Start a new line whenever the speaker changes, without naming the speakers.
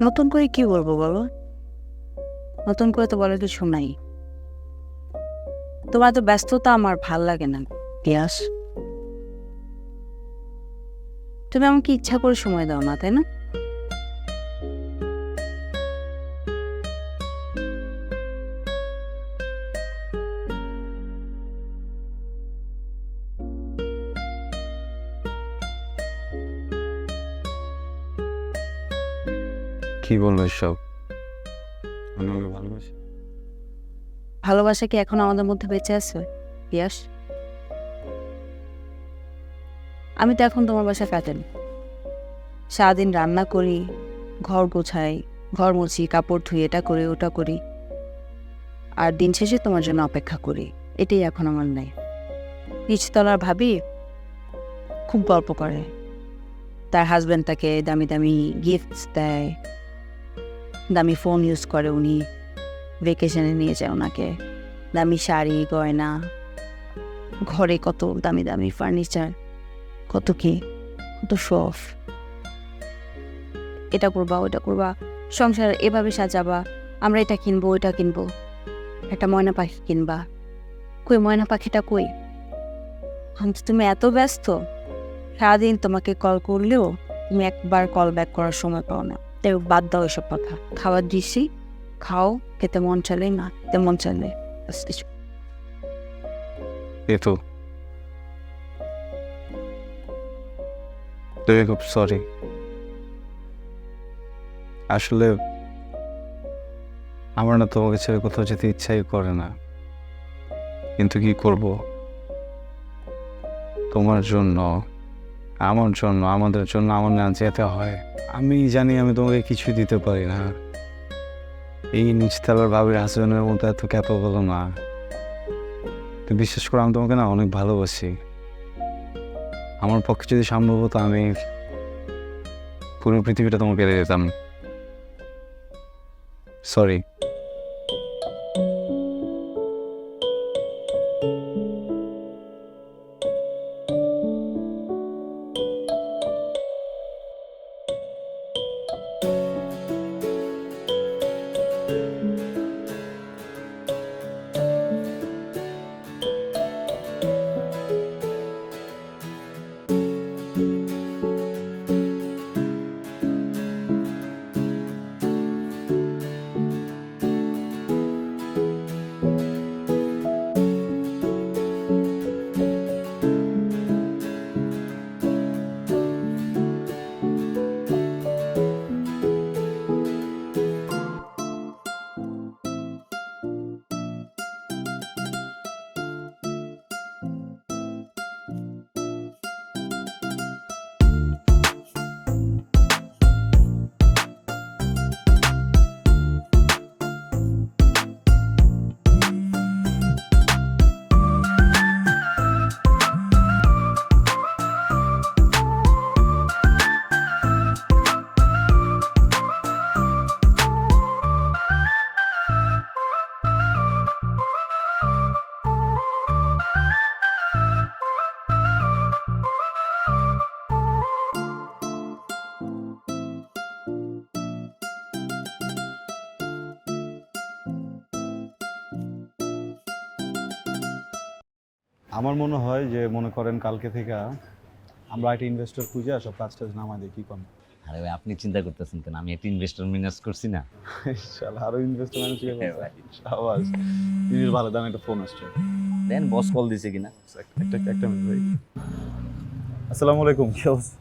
নতুন করে কি বলব বলো? নতুন করে তো বলার কিছু নাই। তোমার তো ব্যস্ততা আমার ভালো লাগে না পিয়াস তুমি আমাকে ইচ্ছা করে সময় দাও না, তাই না?
কি বলব সব আমি ওকে ভালোবাসি।
ভালোবাসা কি এখন আমাদের মধ্যে বেঁচে আছে? পিয়াস আমি তো এখন তোমার বাসায় কাটেন সারাদিন রান্না করি ঘর গোছাই ঘর মুছি কাপড় ধুই এটা করি ওটা করি। আর দিন শেষে তোমার জন্য অপেক্ষা করি। এটাই এখন আমার নাই। নিচতলার ভাবি খুব গল্প করে। তার হাজব্যান্ড তাকে দামি দামি গিফটস দেয়। দামি ফোন ইউজ করে উনি ভেকেশনে নিয়ে যায় ওনাকে। দামি শাড়ি, গয়না, ঘরে কত দামি দামি ফার্নিচার কত কি, কত শফ এটা করবা ওটা করবা, সংসার এভাবে সাজাবা, আমরা এটা কিনবো, ওইটা কিনবো। একটা ময়না পাখি কিনবা। কই, ময়না পাখিটা কই? আমি তুমি এত ব্যস্ত। সারাদিন তোমাকে কল করলেও তুমি একবার কল ব্যাক করার সময় পাও না। তাই বাদ দাও এসব কথা। খাবার দিছি, খাও, খেতে মন চালে না, খেতে মন চালে কিছু।
এ তো। তুমি খুব সরি আসলে আমার না তোমাকে ছেড়ে কোথাও যেতে ইচ্ছাই করে না। কিন্তু কি করব? তোমার জন্য আমার জন্য, আমাদের জন্য, আমার না যেতে হয়। আমি জানি আমি তোমাকে কিছু দিতে পারি না। এই নিচতলার ভাবির হাসবেন্ডের মতো এত ক্যাপ বলো না। তো বিশ্বাস করে, আমি তোমাকে না অনেক ভালোবাসি। আমার পক্ষে যদি সম্ভব হতো, আমি পুরো পৃথিবীটা তোমাকে দিয়ে দিতাম সরি
আমার মনে হয় যে মনে করেন কালকে থেকে আমরা একটা ইনভেস্টর খুঁজে সব কাজ টাজ নামাই দিই কি কম
আরে ভাই আপনি চিন্তা করতেছেন কেন? আমি একটা ইনভেস্টর ম্যানেজ করছি না।
ইনশাআল্লাহ আরও ইনভেস্টর ম্যানেজ হয়ে
হ্যাঁ ভাই।
জিনিস ভালো দাম একটা ফোন আসছে।
দেন বস কল দিছে কিনা?
একটা একটা মিনিট ভাই। আসসালামু আলাইকুম। কি অবস্থা?